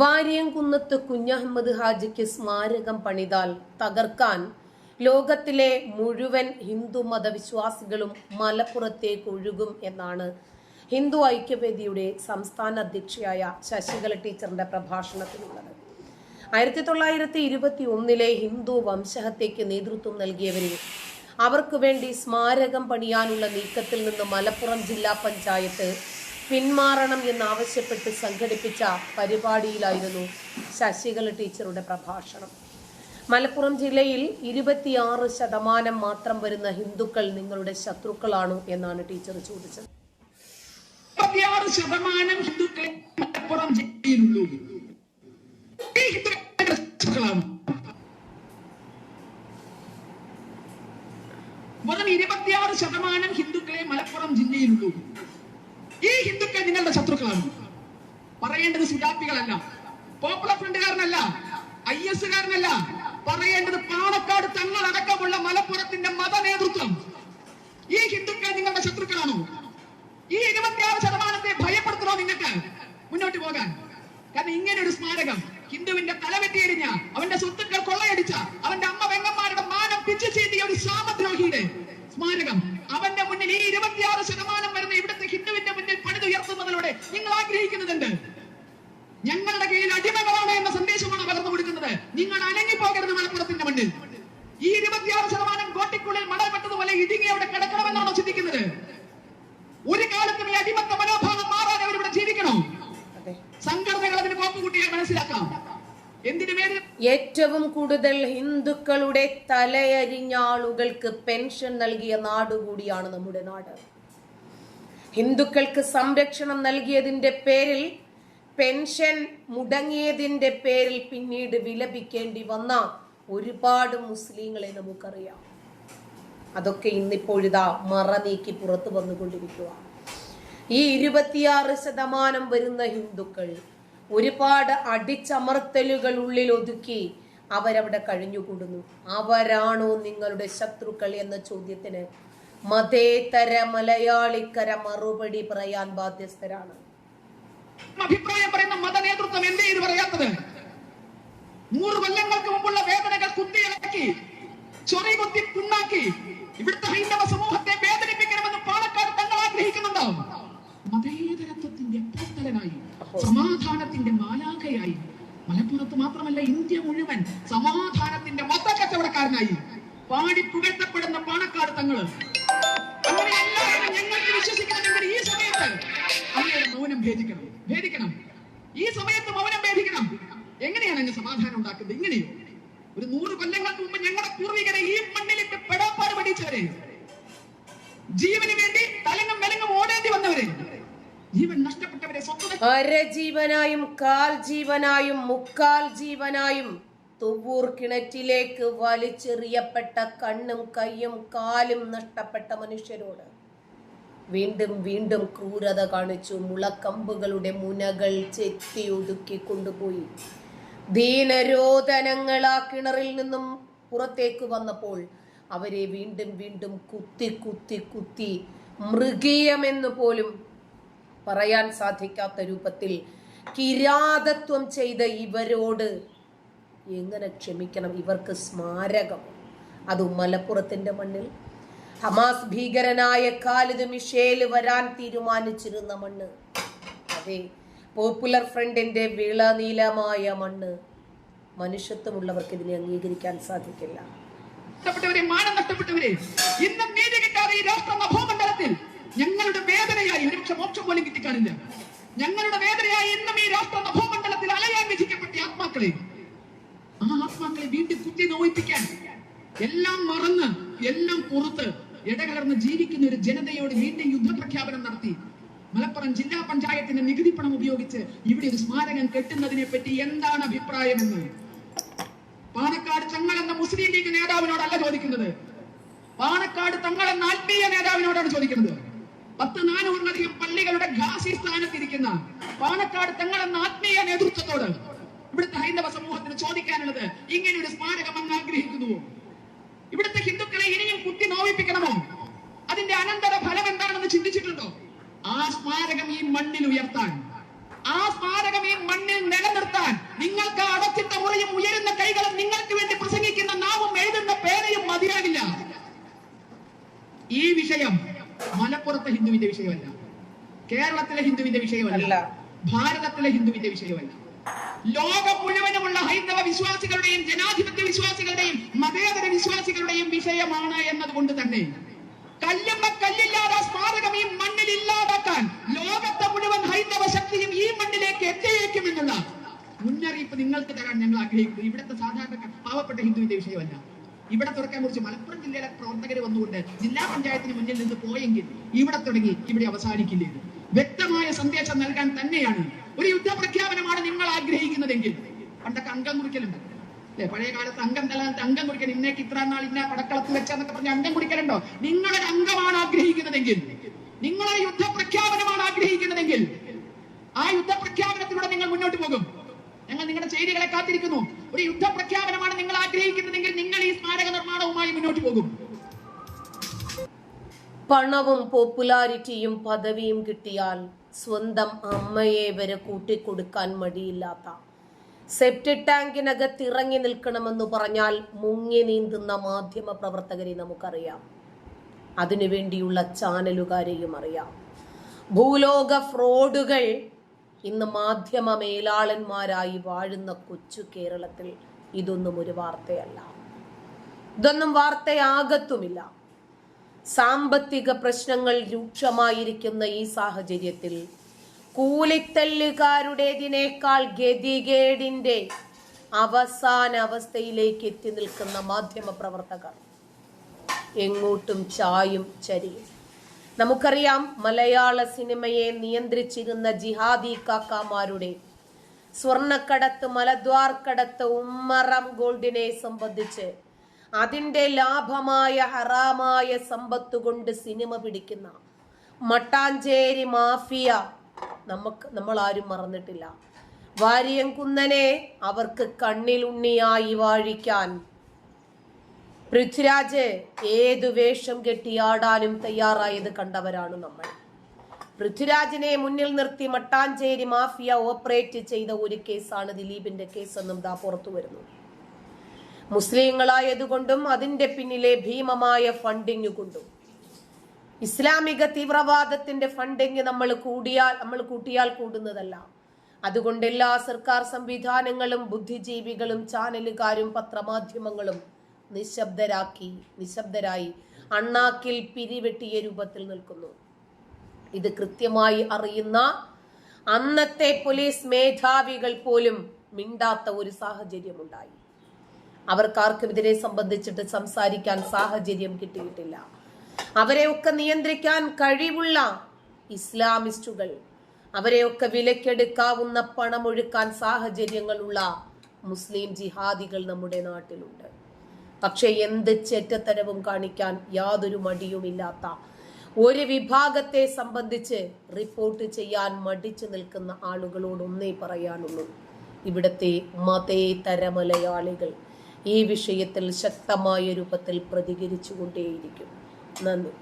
വാര്യംകുന്നത്ത് കുഞ്ഞഹമ്മദ് ഹാജിക്ക് സ്മാരകം പണിതാൽ തകർക്കാൻ ലോകത്തിലെ മുഴുവൻ ഹിന്ദു മതവിശ്വാസികളും മലപ്പുറത്തേക്ക് ഒഴുകും എന്നാണ് ഹിന്ദു ഐക്യവേദിയുടെ സംസ്ഥാന അധ്യക്ഷയായ ശശികല ടീച്ചറിന്റെ പ്രഭാഷണത്തിലുള്ളത്. ആയിരത്തി തൊള്ളായിരത്തി ഇരുപത്തി ഒന്നിലെ ഹിന്ദു വംശഹത്യയ്ക്ക് നേതൃത്വം നൽകിയവരെ അവർക്ക് വേണ്ടി സ്മാരകം പണിയാനുള്ള നീക്കത്തിൽ നിന്ന് മലപ്പുറം ജില്ലാ പഞ്ചായത്ത് പിന്മാറണം എന്നാവശ്യപ്പെട്ട് സംഘടിപ്പിച്ച പരിപാടിയിലായിരുന്നു ശശികല ടീച്ചറുടെ പ്രഭാഷണം. മലപ്പുറം ജില്ലയിൽ ഇരുപത്തിയാറ് ശതമാനം മാത്രം വരുന്ന ഹിന്ദുക്കൾ നിങ്ങളുടെ ശത്രുക്കളാണ് എന്നാണ് ടീച്ചർ ചോദിച്ചത്. മുപ്പത്തിയാറ് ശതമാനം ഹിന്ദുക്കളെ മലപ്പുറം ജില്ലയിലുള്ളൂ. ഇരുപത്തിയാറ് ശതമാനം ഹിന്ദുക്കളെ മലപ്പുറം ജില്ലയിലുള്ളൂ. നിങ്ങളുടെ ശത്രുക്കളാണ് പറയേണ്ടത് സുജാപ്പികളല്ല. പോപ്പുലർ ഫ്രണ്ടുകാരനല്ല. ഐ എസ് കാരനല്ല. പറയേണ്ടത് പാണക്കാട് തങ്ങളടക്കമുള്ള മലപ്പുറത്തിന്റെ മത നേതൃത്വം ഈ ഹിന്ദുക്കൾ നിങ്ങളുടെ ശത്രുക്കളാണോ? ഈ ഇരുപത്തിയാറ് ശതമാനത്തെ ഭയപ്പെടുത്തണോ നിങ്ങൾക്ക്? മുന്നോട്ട് പോകാൻ. കാരണം ഇങ്ങനെ ഒരു സ്മാരകം ഹിന്ദുവിന്റെ തല വെട്ടിയടിഞ്ഞ അവന്റെ സ്വത്തുക്കൾ കൊള്ളയടിച്ച അവന്റെ അമ്മ പെങ്ങന്മാരുടെ മാനം പിച്ചു ചീന്തിയ ഒരു സാമദ്രോഹിയുടെ സ്മാരകം അവന്റെ മുന്നിൽ ഈ ഇരുപത്തിയാറ് ശതമാനം വരുന്ന ഇവിടുത്തെ ഹിന്ദുവിന്റെ മുന്നിൽ പണിതുയർത്തുന്നതിലൂടെ നിങ്ങൾ ആഗ്രഹിക്കുന്നുണ്ട് ഞങ്ങളുടെ കയ്യിൽ അടിമകളാണ് എന്ന സന്ദേശമാണ് പകർന്നു കൊടുക്കുന്നത്. നിങ്ങൾ അനങ്ങിപ്പോകരുത് മലപ്പുറത്തിന്റെ മണ്ണിൽ. ഈ ഇരുപത്തിയാറ് ശതമാനം കോട്ടിക്കുള്ളിൽ മടൽപ്പെട്ടതുപോലെ ഇടുങ്ങി അവിടെ കിടക്കണമെന്നാണോ ചിന്തിക്കുന്നത്? ഒരു കാലത്തും ഈ അടിമത്ത മനോഭാവം മാറാതെ അവരിവിടെ ജീവിക്കണോ? സംഘടനകൾ അതിന് കോപ്പുകൂട്ടിയാൽ മനസ്സിലാക്കാം. ഏറ്റവും കൂടുതൽ ഹിന്ദുക്കളുടെ തലയരിഞ്ഞാളുകൾക്ക് പെൻഷൻ നൽകിയ നാടുകൂടിയാണ് നമ്മുടെ നാട്. ഹിന്ദുക്കൾക്ക് സംരക്ഷണം നൽകിയതിന്റെ പേരിൽ പെൻഷൻ മുടങ്ങിയതിന്റെ പേരിൽ പിന്നീട് വിലപിക്കേണ്ടി വന്ന ഒരുപാട് മുസ്ലിങ്ങളെ നമുക്കറിയാം. അതൊക്കെ ഇന്നിപ്പോഴിതാ മറ നീക്കി പുറത്തു വന്നുകൊണ്ടിരിക്കുക ഈ ഇരുപത്തിയാറ് ശതമാനം വരുന്ന ഹിന്ദുക്കൾ ഒരുപാട് അടിച്ചമർത്തലുകൾ ഉള്ളിൽ ഒതുക്കി അവരവിടെ കഴിഞ്ഞുകൂടുന്നു. അവരാണോ നിങ്ങളുടെ ശത്രുക്കൾ എന്ന ചോദ്യത്തിന് മതേതര മലയാളിക്കര മറുപടി പറയാൻ ബാധ്യസ്ഥരാണ്. അഭിപ്രായം പറയുന്ന മത നേതൃത്വം എന്തേ ഇത് പറയാത്തത്? നൂറ് കൊല്ലങ്ങൾക്ക് മുമ്പുള്ള വേദനകൾ കുത്തിയിളക്കി ചൊറി കുത്തി പുണ്ണാക്കി ഇവിടുത്തെ ഹൈന്ദവ സമൂഹത്തെ വേദനിപ്പിക്കണമെന്ന് പാലക്കാട് തങ്ങൾ ആഗ്രഹിക്കുന്നുണ്ടാവും മതേതരത്വത്തിന്റെ അപ്പോസ്തലനായി സമാധാനത്തിന്റെ മാലാഖയായി മലപ്പുറത്ത് മാത്രമല്ല ഇന്ത്യ മുഴുവൻ സമാധാനത്തിന്റെ മൊത്ത കച്ചവടക്കാരനായി പാടി പുകഴ്ത്തപ്പെടുന്ന പാണക്കാട് തങ്ങൾ. ഭേദിക്കണം. ഈ സമയത്ത് മൗനം ഭേദിക്കണം. എങ്ങനെയാണ് എന്നെ സമാധാനം ഉണ്ടാക്കുന്നത്? ഇങ്ങനെയോ? ഒരു നൂറ് കൊല്ലങ്ങൾക്ക് മുമ്പ് ഞങ്ങളുടെ പൂർവികരെ ഈ മണ്ണിലേക്ക് പെടാപ്പാട് പഠിച്ചവരെ ജീവന് വേണ്ടി തലങ്ങും വിലങ്ങും ഓടേണ്ടി വന്നവരെ. ജീവൻ നഷ്ടപ്പെട്ടവരെ സ്വന്തം അരജീവനായും കാൽ ജീവനായും മുക്കാൽ ജീവനായും തുവ്വൂർ കിണറ്റിലേക്ക് വലിച്ചെറിയപ്പെട്ട കണ്ണും കയ്യും കാലും നഷ്ടപ്പെട്ട മനുഷ്യരോട് വീണ്ടും വീണ്ടും ക്രൂരത കാണിച്ചു. മുളക്കമ്പുകളുടെ മുനകൾ ചെത്തി ഒതുക്കി കൊണ്ടുപോയി. ദീനരോധനങ്ങൾ ആ കിണറിൽ നിന്നും പുറത്തേക്ക് വന്നപ്പോൾ അവരെ വീണ്ടും വീണ്ടും കുത്തി കുത്തി കുത്തി മൃഗീയമെന്ന് പോലും പറയാൻ സാധിക്കാത്ത രൂപത്തിൽ കിരാതത്വം ചെയ്ത ഇവരോട് എങ്ങനെ ക്ഷമിക്കണം? ഇവർക്ക് സ്മാരകം. അത് മലപ്പുറത്തിന്റെ മണ്ണിൽ ഹമാസ് ഭീകരനായ ഖാലിദ് മിഷേൽ വരാൻ തീരുമാനിച്ചിരുന്ന മണ്ണ്. അതെ പോപ്പുലർ ഫ്രണ്ടിന്റെ വിളനീലമായ മണ്ണ്. മനുഷ്യത്വമുള്ളവർക്ക് ഇതിനെ അംഗീകരിക്കാൻ സാധിക്കില്ല. നഷ്ടപ്പെട്ടവരെ മാനം നഷ്ടപ്പെട്ടവരെ ഇന്നും നീതി കിട്ടാതെ ഈ ഞങ്ങളുടെ വേദനയായി ഒരുപക്ഷെ മോക്ഷം പോലും കിട്ടിക്കാണില്ല. ഞങ്ങളുടെ വേദനയായി ഇന്നും ഈ രാഷ്ട്ര നഭോമണ്ഡലത്തിൽ അലയാൻ വിധിക്കപ്പെട്ട ആത്മാക്കളെ. ആ ആത്മാക്കളെ വീണ്ടും കുത്തി നോയിപ്പിക്കാൻ എല്ലാം മറന്ന് എല്ലാം പുറത്ത് ഇടകലർന്ന് ജീവിക്കുന്ന ഒരു ജനതയോട് വീണ്ടും യുദ്ധപ്രഖ്യാപനം നടത്തി. മലപ്പുറം ജില്ലാ പഞ്ചായത്തിന്റെ നികുതി പണം ഉപയോഗിച്ച് ഇവിടെ ഒരു സ്മാരകം കെട്ടുന്നതിനെ പറ്റി എന്താണ് അഭിപ്രായമെന്ന്? പാണക്കാട് തങ്ങൾ എന്ന മുസ്ലിം ലീഗ് നേതാവിനോടല്ല ചോദിക്കുന്നത്. പാണക്കാട് തങ്ങൾ എന്ന ആത്മീയ നേതാവിനോടാണ് ചോദിക്കുന്നത്. പത്ത് നാനൂറിലധികം പള്ളികളുടെ ഘാസി സ്ഥാനത്തിരിക്കുന്ന പാണക്കാട് തങ്ങൾ എന്ന ആത്മീയ നേതൃത്വത്തോട് ഇവിടുത്തെ ഹൈന്ദവ സമൂഹത്തിന് ചോദിക്കാനുള്ളത് ഇങ്ങനെ ഒരു സ്മാരകം എന്ന് ആഗ്രഹിക്കുന്നുവോ ഇവിടുത്തെ ഹിന്ദുക്കളെ ഇനിയും അവസാനിപ്പിക്കണമോ അതിന്റെ അനന്തര ഫലം എന്താണെന്ന് ചിന്തിച്ചിട്ടുണ്ടോ? ആ സ്മാരകം ഈ മണ്ണിൽ ഉയർത്താൻ ആ സ്മാരകം ഈ മണ്ണിൽ നിലനിർത്താൻ നിങ്ങൾക്ക് അടച്ചിട്ട മുറിയും ഉയരുന്ന കൈകളും നിങ്ങൾക്ക് വേണ്ടി പ്രസംഗിക്കുന്ന നാവും എഴുതുന്ന പേരയും മതിയാകില്ല ഈ വിഷയം മലപ്പുറത്തെ ഹിന്ദുവിന്റെ വിഷയമല്ല. കേരളത്തിലെ ഹിന്ദുവിന്റെ വിഷയമല്ല. ഭാരതത്തിലെ ഹിന്ദുവിന്റെ വിഷയമല്ല. ലോകം മുഴുവനുമുള്ള ഹൈന്ദവ വിശ്വാസികളുടെയും ജനാധിപത്യ വിശ്വാസികളുടെയും മതേതര വിശ്വാസികളുടെയും വിഷയമാണ് എന്നതുകൊണ്ട് തന്നെ. കല്ലുമ്പ കല്ലില്ലാതെ സ്മാരകം ഈ മണ്ണിൽ ഇല്ലാതാക്കാൻ ലോകത്തെ മുഴുവൻ ഹൈന്ദവ ശക്തിയും ഈ മണ്ണിലേക്ക് എത്തിയേക്കും എന്നുള്ള മുന്നറിയിപ്പ് നിങ്ങൾക്ക് തരാൻ ഞങ്ങൾ ആഗ്രഹിക്കുന്നു. ഇവിടുത്തെ സാധാരണ പാവപ്പെട്ട ഹിന്ദുവിന്റെ വിഷയമല്ല. ഇവിടെ തുറക്കാൻ കുറിച്ച് മലപ്പുറം ജില്ലയിലെ പ്രവർത്തകർ വന്നുകൊണ്ട് ജില്ലാ പഞ്ചായത്തിന് മുന്നിൽ നിന്ന് പോയെങ്കിൽ ഇവിടെ തുടങ്ങി ഇവിടെ അവസാനിക്കില്ല വ്യക്തമായ സന്ദേശം നൽകാൻ തന്നെയാണ് ഒരു യുദ്ധ പണ്ടൊക്കെ അംഗം കുറിക്കലുണ്ട് അല്ലെ? പഴയ കാലത്ത് അംഗം നിലനിർത്തി അംഗം കുറിക്കൽ ഇന്നേക്ക് ഇത്ര നാൾ ഇന്ന പടക്കളത്തിൽ വെച്ചെന്നൊക്കെ പറഞ്ഞ് അംഗം കുറിക്കലുണ്ടോ നിങ്ങളൊരു അംഗമാണ് ആഗ്രഹിക്കുന്നതെങ്കിൽ നിങ്ങളൊരു യുദ്ധ പ്രഖ്യാപനമാണ് ആഗ്രഹിക്കുന്നതെങ്കിൽ ആ യുദ്ധ പ്രഖ്യാപനത്തിലൂടെ നിങ്ങൾ മുന്നോട്ട് പോകും. ഞങ്ങൾ നിങ്ങളുടെ ചെയ്തികളെ കാത്തിരിക്കുന്നു. ഒരു യുദ്ധ പ്രഖ്യാപനമാണ് നിങ്ങൾ ആഗ്രഹിക്കുന്നതെങ്കിൽ നിങ്ങൾ ഈ സ്മാരക നിർമ്മാണവുമായി മുന്നോട്ട് പോകും. പണവും പോപ്പുലാരിറ്റിയും പദവിയും കിട്ടിയാൽ സ്വന്തം അമ്മയെ വരെ കൂട്ടിക്കൊടുക്കാൻ മടിയില്ലാത്ത സെപ്റ്റ് ടാങ്കിനകത്ത് ഇറങ്ങി നിൽക്കണമെന്ന് പറഞ്ഞാൽ മുങ്ങി നീന്തുന്ന മാധ്യമ പ്രവർത്തകരെ നമുക്കറിയാം. അതിനുവേണ്ടിയുള്ള ചാനലുകാരെയും അറിയാം. ഭൂലോക ഫ്രോഡുകൾ ഇന്ന് മാധ്യമ മേലാളന്മാരായി വാഴുന്ന കൊച്ചു കേരളത്തിൽ ഇതൊന്നും ഒരു വാർത്തയല്ല. ഇതൊന്നും വാർത്തയാകത്തുമില്ല. സാമ്പത്തിക പ്രശ്നങ്ങൾ രൂക്ഷമായിരിക്കുന്ന ഈ സാഹചര്യത്തിൽ കൂലിത്തല്ലുകാരുടേതിനേക്കാൾ ഗതികേടിന്റെ അവസാന അവസ്ഥയിലേക്ക് എത്തി നിൽക്കുന്ന മാധ്യമ പ്രവർത്തകർ. എങ്ങോട്ടും ചായും ചരിയും. നമുക്കറിയാം മലയാള സിനിമയെ നിയന്ത്രിച്ചിരുന്ന ജിഹാദി കാക്കാമാരുടെ സ്വർണക്കടത്ത് മലദ്വാർ കടത്ത് ഉമ്മറം ഗോൾഡിനെ സംബന്ധിച്ച് അതിന്റെ ലാഭമായ ഹറാമായ സമ്പത്ത് കൊണ്ട് സിനിമ പിടിക്കുന്ന മട്ടാഞ്ചേരി മാഫിയ നമുക്ക് നമ്മൾ ആരും മറന്നിട്ടില്ല. വാര്യം കുന്നനെ അവർക്ക് കണ്ണിലുണ്ണിയായി വാഴിക്കാൻ. പൃഥ്വിരാജ് ഏതു വേഷം കെട്ടിയാടാനും തയ്യാറായത് കണ്ടവരാണ് നമ്മൾ. പൃഥ്വിരാജിനെ മുന്നിൽ നിർത്തി മട്ടാഞ്ചേരി മാഫിയ ഓപ്പറേറ്റ് ചെയ്ത ഒരു കേസാണ് ദിലീപിന്റെ കേസ് എന്നും ദാ പുറത്തു വരുന്നു. മുസ്ലിങ്ങളായതുകൊണ്ടും അതിന്റെ പിന്നിലെ ഭീമമായ ഫണ്ടിങ് കൊണ്ടും ഇസ്ലാമിക തീവ്രവാദത്തിന്റെ ഫണ്ടിങ് നമ്മൾ കൂടിയാൽ നമ്മൾ കൂട്ടിയാൽ കൂടുന്നതല്ല. അതുകൊണ്ട് എല്ലാ സർക്കാർ സംവിധാനങ്ങളും ബുദ്ധിജീവികളും ചാനലുകാരും പത്രമാധ്യമങ്ങളും നിശബ്ദരാക്കി നിശബ്ദരായി അണ്ണാക്കിൽ പിരിവെട്ടിയ രൂപത്തിൽ നിൽക്കുന്നു. ഇത് കൃത്യമായി അറിയുന്ന അന്നത്തെ പോലീസ് മേധാവികൾ പോലും മിണ്ടാത്ത ഒരു സാഹചര്യമുണ്ടായി. അവർക്കാർക്കും ഇതിനെ സംബന്ധിച്ചിട്ട് സംസാരിക്കാൻ സാഹചര്യം കിട്ടിയിട്ടില്ല. അവരെയൊക്കെ നിയന്ത്രിക്കാൻ കഴിവുള്ള ഇസ്ലാമിസ്റ്റുകൾ. അവരെയൊക്കെ വിലക്കെടുക്കാവുന്ന പണമൊഴുക്കാൻ സാഹചര്യങ്ങളുള്ള മുസ്ലിം ജിഹാദികൾ നമ്മുടെ നാട്ടിലുണ്ട്. പക്ഷെ എന്ത് ചെറ്റത്തരവും കാണിക്കാൻ യാതൊരു മടിയുമില്ലാത്ത ഒരു വിഭാഗത്തെ സംബന്ധിച്ച് റിപ്പോർട്ട് ചെയ്യാൻ മടിച്ചു നിൽക്കുന്ന ആളുകളോട് ഒന്നേ പറയാനുള്ളൂ. ഇവിടുത്തെ മതേതര മലയാളികൾ ഈ വിഷയത്തിൽ ശക്തമായ രൂപത്തിൽ പ്രതികരിച്ചുകൊണ്ടേയിരിക്കും. なん